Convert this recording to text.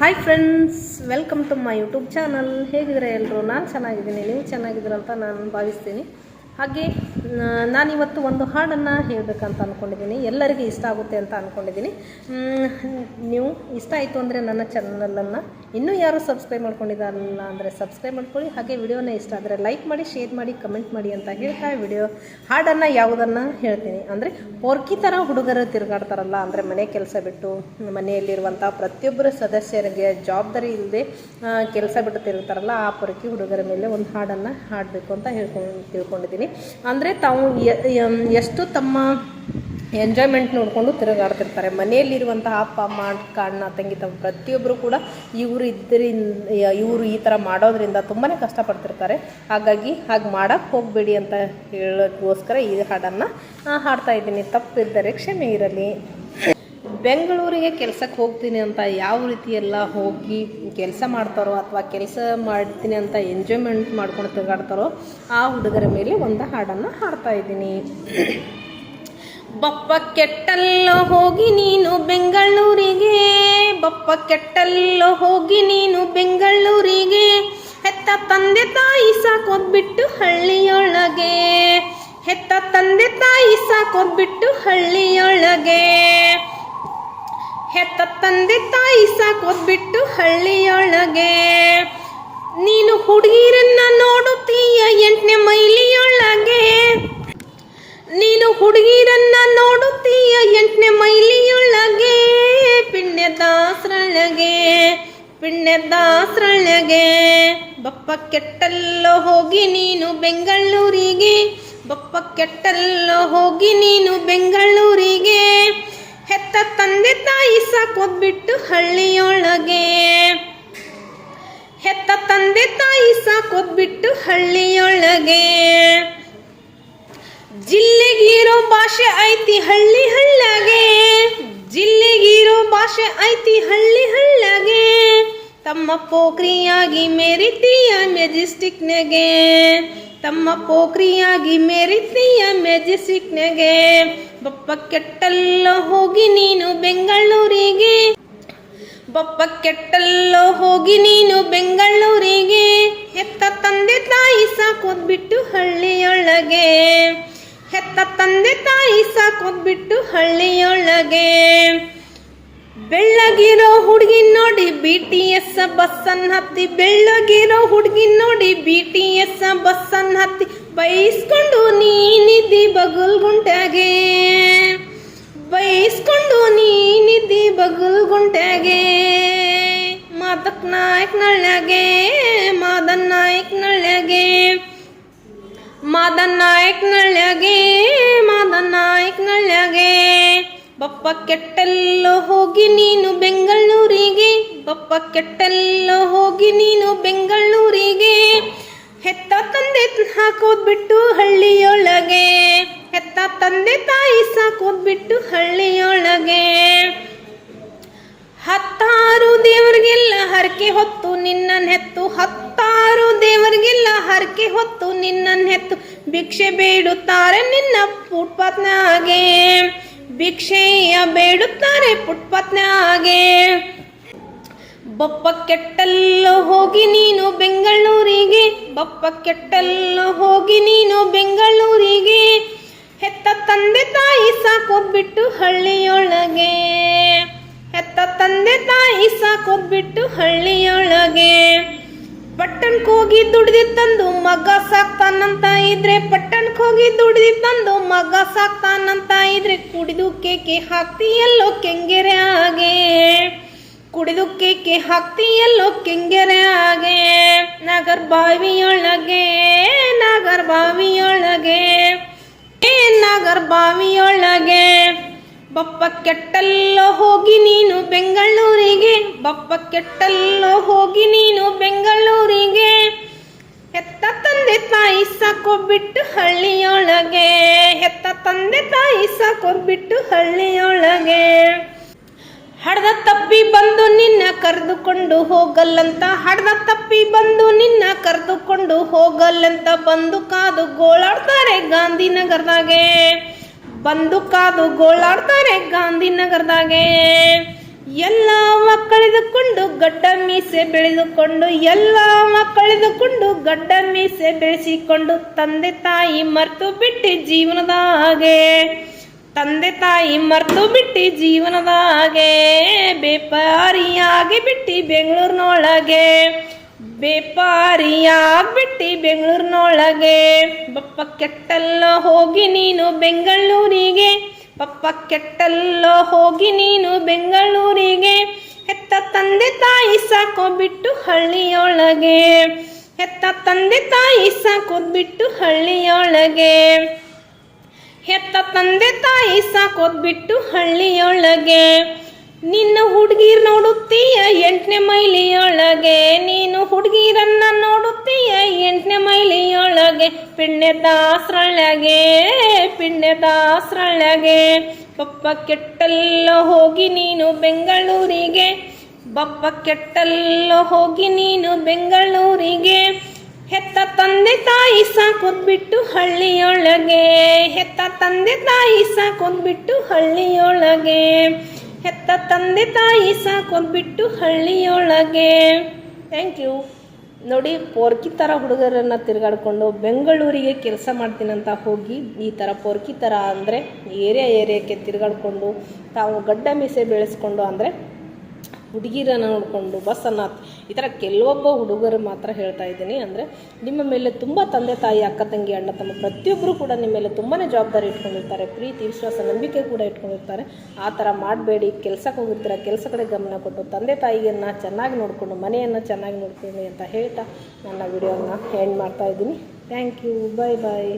Hi friends welcome to my YouTube channel ಹೇಗಿದ್ರೆ ಎಲ್ಲರೂ ನಾನು ಚೆನ್ನಾಗಿದ್ದೀನಿ. ನೀವು ಚೆನ್ನಾಗಿದ್ದೀರಂತ ನಾನು ಭಾವಿಸ್ತೀನಿ. ಹಾಗೆ ನಾನಿವತ್ತು ಒಂದು ಹಾಡನ್ನು ಹೇಳಬೇಕಂತ ಅಂದ್ಕೊಂಡಿದ್ದೀನಿ ಎಲ್ಲರಿಗೂ ಇಷ್ಟ ಆಗುತ್ತೆ ಅಂತ ಅಂದ್ಕೊಂಡಿದ್ದೀನಿ ನೀವು ಇಷ್ಟ ಆಯಿತು ಅಂದರೆ ನನ್ನ ಚಾನಲನ್ನು ಇನ್ನೂ ಯಾರು ಸಬ್ಸ್ಕ್ರೈಬ್ ಮಾಡ್ಕೊಂಡಿದ್ದಾರಲ್ಲ ಅಂದರೆ ಸಬ್ಸ್ಕ್ರೈಬ್ ಮಾಡ್ಕೊಳ್ಳಿ. ಹಾಗೆ ವಿಡಿಯೋನ ಇಷ್ಟ ಆದರೆ ಲೈಕ್ ಮಾಡಿ ಶೇರ್ ಮಾಡಿ ಕಮೆಂಟ್ ಮಾಡಿ ಅಂತ ಹೇಳ್ತಾ ವಿಡಿಯೋ ಹಾಡನ್ನು ಯಾವುದನ್ನು ಹೇಳ್ತೀನಿ. ಅಂದರೆ ಪೋರ್ಕಿ ಥರ ಹುಡುಗರು ತಿರುಗಾಡ್ತಾರಲ್ಲ ಅಂದರೆ ಮನೆ ಕೆಲಸ ಬಿಟ್ಟು ಮನೆಯಲ್ಲಿರುವಂಥ ಪ್ರತಿಯೊಬ್ಬರ ಸದಸ್ಯರಿಗೆ ಜವಾಬ್ದಾರಿ ಇಲ್ಲದೆ ಕೆಲಸ ಬಿಟ್ಟು ತಿರುಗ್ತಾರಲ್ಲ, ಆ ಪೊರಕಿ ಹುಡುಗರ ಮೇಲೆ ಒಂದು ಹಾಡನ್ನು ಹಾಡಬೇಕು ಅಂತ ಹೇಳ್ಕೊಂಡು ತಿಳ್ಕೊಂಡಿದ್ದೀನಿ. ಅಂದರೆ ತಾವು ಎಷ್ಟು ತಮ್ಮ ಎಂಜಾಯ್ಮೆಂಟ್ ನೋಡಿಕೊಂಡು ತಿರುಗಾಡ್ತಿರ್ತಾರೆ. ಮನೆಯಲ್ಲಿರುವಂತಹ ಅಪ್ಪ, ಅಮ್ಮ ಕಾಣ ತಂಗಿ, ತಮ್ಮ ಪ್ರತಿಯೊಬ್ಬರು ಕೂಡ ಇವರು ಇದ್ದರಿಂದ ಇವರು ಈ ಥರ ಮಾಡೋದರಿಂದ ತುಂಬಾ ಕಷ್ಟಪಡ್ತಿರ್ತಾರೆ. ಹಾಗಾಗಿ ಹಾಗೆ ಮಾಡೋಕ್ಕೆ ಹೋಗಬೇಡಿ ಅಂತ ಹೇಳೋಕ್ಕೋಸ್ಕರ ಈ ಹಾಡನ್ನು ಹಾಡ್ತಾ ಇದ್ದೀನಿ. ತಪ್ಪಿದ್ದರೆ ಕ್ಷಮೆ ಇರಲಿ. ಬೆಂಗಳೂರಿಗೆ ಕೆಲಸಕ್ಕೆ ಹೋಗ್ತೀನಿ ಅಂತ ಯಾವ ರೀತಿ ಎಲ್ಲ ಹೋಗಿ ಕೆಲಸ ಮಾಡ್ತಾರೋ ಅಥವಾ ಕೆಲಸ ಮಾಡ್ತೀನಿ ಅಂತ ಎಂಜಾಯ್ಮೆಂಟ್ ಮಾಡ್ಕೊಂಡು ತಿರುಗಾಡ್ತಾರೋ ಆ ಹುಡುಗರ ಮೇಲೆ ಒಂದು ಹಾಡನ್ನು ಹಾಡ್ತಾ ಇದ್ದೀನಿ. ಬಪ್ಪ ಕೆಟ್ಟಲ್ಲೋ ಹೋಗಿ ನೀನು ಬೆಂಗಳೂರಿಗೆ, ಬಪ್ಪ ಕೆಟ್ಟಲ್ಲೋ ಹೋಗಿ ನೀನು ಬೆಂಗಳೂರಿಗೆ, ಹೆತ್ತ ತಂದೆ ತಾಯಿ ಸಾಕೋದ್ಬಿಟ್ಟು ಹಳ್ಳಿಯೊಳಗೆ, ಹೆತ್ತ ತಂದೆ ತಾಯಿ ಸಾಕೋದ್ಬಿಟ್ಟು ಹಳ್ಳಿಯೊಳಗೆ. ಹೆತ್ತ ತಂದೆ ತಾಯಿ ಸಾಕೋದ್ಬಿಟ್ಟು ಹಳ್ಳಿಯೊಳಗೆ. ನೀನು ಹುಡುಗಿರನ್ನ ನೋಡುತ್ತೀಯ ಎಂಟನೇ ಮೈಲಿಯೊಳಗೆ. ನೀನು ಹುಡುಗಿರನ್ನ ನೋಡುತ್ತೀಯ ಎಂಟನೇ ಮೈಲಿಯೊಳಗೆ. ಪಿಣ್ಯದಾಸ್ರಳಗೆ ಪಿಣ್ಯದಾಸ್ರಳಗೆ ಬಪ್ಪ ಕೆಟ್ಟಲ್ಲೋ ಹೋಗಿ ನೀನು ಬೆಂಗಳೂರಿಗೆ. ಬಪ್ಪ ಕೆಟ್ಟಲ್ಲೋ ಹೋಗಿ ನೀನು ಬೆಂಗಳೂರಿಗೆ. ಸಾಕೋದ್ಬಿಟ್ಟು ಹಳ್ಳಿಯೊಳಗೆ. ಹೆತ್ತ ತಂದೆ ತಾಯಿ ಸಾಕೋದ್ಬಿಟ್ಟು ಹಳ್ಳಿಯೊಳಗೆ. ಜಿಲ್ಲೆಗಿರೋ ಭಾಷೆ ಐತಿ ಹಳ್ಳಿ ಹಳ್ಳಗೆ. ಜಿಲ್ಲೆಗಿರೋ ಭಾಷೆ ಐತಿ ಹಳ್ಳಿ ಹಳ್ಳಗೆ. ತಮ್ಮ ಪೋಖ್ರಿಯಾಗಿ ಮೆರಿತೀಯ ಮೆಜೆಸ್ಟಿಕ್ನೆಗೆ ತಮ್ಮ ಪೋಖ್ರಿಯಾಗಿ ಮೆರಿತೀಯ ಮೆಜೆಸ್ಟಿಕ್ನೆಗೆ ಬಪ್ಪ ಕೆಟ್ಟಲ್ಲ ಹೋಗಿ ನೀನು ಬೆಂಗಳೂರಿಗೆ. ಬಪ್ಪ ಕೆಟ್ಟಲ್ಲ ಹೋಗಿ ನೀನು ಬೆಂಗಳೂರಿಗೆ. ಹೆತ್ತ ತಂದೆ ತಾಯಿ ಸಾಕೋದ್ಬಿಟ್ಟು ಹಳ್ಳಿಯೊಳಗೆ. ಹೆತ್ತ ತಂದೆ ತಾಯಿ ಸಾಕೋದ್ಬಿಟ್ಟು ಹಳ್ಳಿಯೊಳಗೆ. ಬೆಳ್ಳಗಿರೋ ಹುಡುಗಿ ನೋಡಿ ಬಿ ಟಿ ಎಸ್ ಬಸ್ಸನ್ ಹತ್ತಿ, ಬೆಳ್ಳಗಿರೋ ಹುಡುಗಿ ನೋಡಿ ಬಿ ಟಿ ಎಸ್ ಬಸ್ಸನ್ ಹತ್ತಿ, ಬೈಸ್ಕೊಂಡು ನೀನಿದ್ದಿ ಬಗುಲ್ ಗುಂಟೆಗೆ ಬೈಸ್ಕೊಂಡು ನೀನಿದ್ದಿ ಬಗುಲ್ ಗುಂಟೆಗೆ ಮಾದಕ್ ನಾಯಕ್ ನಳ್ಳಗೆ ಮಾದನ್ ನಾಯಕ್ ನಳ್ಳಗೆ ಮಾದನ್ ನಾಯಕ್ ನಳ್ಳಗೆ ಮಾದನ್ ನಾಯಕ್ ನಳ್ಳ್ಯಾಗೆ. ಬಪ್ಪ ಕೆಟ್ಟಲ್ಲೋ ಹೋಗಿ ನೀನು ಬೆಂಗಳೂರಿಗೆ, ಬಪ್ಪ ಕೆಟ್ಟಲ್ಲ ಹೋಗಿ ನೀನು ಬೆಂಗಳೂರಿಗೆ. ಹೆತ್ತ ತಂದೆ ಹಾಕೋದ್ಬಿಟ್ಟು ಹಳ್ಳಿಯೊಳಗೆ, ಹೆತ್ತ ತಂದೆ ತಾಯಿ ಸಾಕೋದ್ಬಿಟ್ಟು ಹಳ್ಳಿಯೊಳಗೆ. ಹತ್ತಾರು ದೇವರಿಗೆಲ್ಲ ಹರಕೆ ಹೊತ್ತು ನಿನ್ನನ್ ಹೆತ್ತು ಹತ್ತಾರು ದೇವರಿಗೆಲ್ಲ ಹರಕೆ ಹೊತ್ತು ನಿನ್ನನ್ ಹೆತ್ತು ಭಿಕ್ಷೆ ಬೇಡುತ್ತಾರೆ ನಿನ್ನ ಪುಟ್ಪತ್ನಾಗೆ. ಭಿಕ್ಷೆಯ ಬೇಡುತ್ತಾರೆ ಪುಟ್ಪತ್ನಾಗೆ. ಬಪ್ಪ ಕೆಟ್ಟಲ್ಲು ಹೋಗಿ ನೀನು ಬೆಂಗಳೂರಿಗೆ. ಬಪ್ಪ ಕೆಟ್ಟಲ್ಲು ಹೋಗಿ ನೀನು ಬೆಂಗಳೂರಿಗೆ. ಹೆತ್ತ ತಂದೆ ತಾಯಿ ಸಾಕೋದ್ಬಿಟ್ಟು ಹಳ್ಳಿಯೊಳಗೆ. ಹೆತ್ತ ತಂದೆ ತಾಯಿ ಸಾಕೋದ್ಬಿಟ್ಟು ಹಳ್ಳಿಯೊಳಗೆ. ಪಟ್ಟಣಕ್ಕೋಗಿ ದುಡ್ದಿ ತಂದು ಮಗ ಸಾಕ್ತಾನಂತ ಇದ್ರೆ ಪಟ್ಟಣಕ್ಕೆ ಹೋಗಿ ದುಡಿದಿ ತಂದು ಮಗ ಸಾಕ್ತಾನಂತ ಇದ್ರೆ ಕುಡಿದು ಕೇಕೆ ಹಾಕ್ತೀಯಲ್ಲೋ ಕೆಂಗೆರೆ ಹಾಗೆ? ಕುಡಿದು ಕೇಕೆ ಹಾಕ್ತೀಯಲ್ಲೋ ಕೆಂಗೆರೆ ಹಾಗೆ? ನಗರ್ ಬಾವಿಯೊಳಗೆ ನಗರ್ ಬಾವಿಯೊಳಗೆ ಏ ನಗರ್ ಬಾವಿಯೊಳಗೆ ಬಪ್ಪ ಕೆಟ್ಟಲ್ಲೋ ಹೋಗಿ ನೀನು ಬೆಂಗಳೂರಿಗೆ, ಬಪ್ಪ ಕೆಟ್ಟಲ್ಲೋ ಹೋಗಿ ನೀನು ಬೆಂಗಳೂರಿಗೆ. ತಂದೆ ತಾಯಿ ಸಾಕೋಬಿಟ್ಟು ಹಳ್ಳಿಯೊಳಗೆ. ಹೆತ್ತ ತಂದೆ ತಾಯಿ ಸಾಕೋಬಿಟ್ಟು ಹಳ್ಳಿಯೊಳಗೆ. ಹಡ್ದ ತಪ್ಪಿ ಬಂದು ನಿನ್ನ ಕರೆದುಕೊಂಡು ಹೋಗಲ್ಲಂತ, ಹಡ್ದ ತಪ್ಪಿ ಬಂದು ನಿನ್ನ ಕರೆದುಕೊಂಡು ಹೋಗಲ್ಲಂತ ಬಂದು ಕಾದು ಗೋಳಾಡ್ತಾರೆ ಗಾಂಧಿನಗರದಾಗೆ. ಬಂದು ಕಾದು ಗೋಳಾಡ್ತಾರೆ ಗಾಂಧಿನಗರದಾಗೆ. ಎಲ್ಲ ಮಕ್ಕಳಿದುಕೊಂಡು ಗಡ್ಡ ಮೀಸೆ ಬೆಳೆದುಕೊಂಡು, ಎಲ್ಲ ಮಕ್ಕಳಿದುಕೊಂಡು ಗಡ್ಡ ಮೀಸೆ ಬೆಳೆಸಿಕೊಂಡು ತಂದೆ ತಾಯಿ ಮರೆತು ಬಿಟ್ಟು ಜೀವನದಾಗೆ, ತಂದೆ ತಾಯಿ ಮರೆತು ಬಿಟ್ಟು ಜೀವನದಾಗೆ, ಬೇಪಾರಿಯಾಗಿ ಬಿಟ್ಟು ಬೆಂಗಳೂರಿನೊಳಗೆ ಬೇಪಾರಿಯಾಗ್ಬಿಟ್ಟಿ ಬೆಂಗಳೂರಿನೊಳಗೆ. ಬಪ್ಪ ಕೆಟ್ಟಲ್ಲ ಹೋಗಿ ನೀನು ಬೆಂಗಳೂರಿಗೆ ಪಪ್ಪ ಕೆಟ್ಟಲ್ಲೋ ಹೋಗಿ ನೀನು ಬೆಂಗಳೂರಿಗೆ. ಹೆತ್ತ ತಂದೆ ತಾಯಿ ಸಾಕೋಬಿಟ್ಟು ಹಳ್ಳಿಯೊಳಗೆ. ಹೆತ್ತ ತಂದೆ ತಾಯಿ ಸಾಕೋದ್ಬಿಟ್ಟು ಹಳ್ಳಿಯೊಳಗೆ. ಹೆತ್ತ ತಂದೆ ತಾಯಿ ಸಾಕೋದ್ಬಿಟ್ಟು ಹಳ್ಳಿಯೊಳಗೆ. ನಿನ್ನ ಹುಡುಗಿರ್ ನೋಡುತ್ತೀಯ ಎಂಟನೇ ಮೈಲಿಯೊಳಗೆ. ನೀನು ಹುಡುಗಿರನ್ನ ಮೈಲಿಯೊಳಗೆ ಪಿಣ್ಯದಾಸ್ರಳ್ಯಾಗೆ ಪಿಣ್ಯದಾಸ್ರಳ್ಯಾಗೆ ಪಪ್ಪ ಕೆಟ್ಟಲ್ಲ ಹೋಗಿ ನೀನು ಬೆಂಗಳೂರಿಗೆ, ಬಪ್ಪ ಕೆಟ್ಟಲ್ಲ ಹೋಗಿ ನೀನು ಬೆಂಗಳೂರಿಗೆ, ಹೆತ್ತ ತಂದೆ ತಾಯಿ ಸಾಕೋದ್ಬಿಟ್ಟು ಹಳ್ಳಿಯೊಳಗೆ, ಹೆತ್ತ ತಂದೆ ತಾಯಿ ಸಾಕೋದ್ಬಿಟ್ಟು ಹಳ್ಳಿಯೊಳಗೆ, ಹೆತ್ತ ತಂದೆ ತಾಯಿ ಸಾಕೋದ್ಬಿಟ್ಟು ಹಳ್ಳಿಯೊಳಗೆ. ಥ್ಯಾಂಕ್ ಯು ನೋಡಿ, ಪೋರ್ಕಿ ಥರ ಹುಡುಗರನ್ನು ತಿರುಗಾಡಿಕೊಂಡು ಬೆಂಗಳೂರಿಗೆ ಕೆಲಸ ಮಾಡ್ತೀನಂತ ಹೋಗಿ ಈ ಥರ ಪೋರ್ಕಿ ಥರ ಅಂದರೆ ಏರಿಯಾ ಏರಿಯಾಕ್ಕೆ ತಿರುಗಾಡಿಕೊಂಡು ತಾವು ಗಡ್ಡ ಮೀಸೆ ಬೆಳೆಸ್ಕೊಂಡು ಅಂದರೆ ಹುಡುಗಿರನ್ನ ನೋಡಿಕೊಂಡು ಬಸ್ಸನ್ನು ಈ ಥರ ಕೆಲವೊಬ್ಬ ಹುಡುಗರು ಮಾತ್ರ ಹೇಳ್ತಾ ಇದ್ದೀನಿ. ಅಂದರೆ ನಿಮ್ಮ ಮೇಲೆ ತುಂಬ ತಂದೆ ತಾಯಿ, ಅಕ್ಕ ತಂಗಿ, ಅಣ್ಣ ತಮ್ಮ ಪ್ರತಿಯೊಬ್ಬರು ಕೂಡ ನಿಮ್ಮ ಮೇಲೆ ತುಂಬಾ ಜವಾಬ್ದಾರಿ ಇಟ್ಕೊಂಡಿರ್ತಾರೆ. ಪ್ರೀತಿ, ವಿಶ್ವಾಸ, ನಂಬಿಕೆ ಕೂಡ ಇಟ್ಕೊಂಡಿರ್ತಾರೆ. ಆ ಥರ ಮಾಡಬೇಡಿ, ಕೆಲಸಕ್ಕೆ ಹೋಗಿರ್ತೀರ, ಕೆಲಸ ಕಡೆ ಗಮನ ಕೊಟ್ಟು ತಂದೆ ತಾಯಿಯನ್ನು ಚೆನ್ನಾಗಿ ನೋಡಿಕೊಂಡು, ಮನೆಯನ್ನು ಚೆನ್ನಾಗಿ ನೋಡ್ಕೊಳ್ಳಿ ಅಂತ ಹೇಳ್ತಾ ನನ್ನ ವಿಡಿಯೋನ ಎಂಡ್ ಮಾಡ್ತಾ ಇದ್ದೀನಿ. Thank you bye bye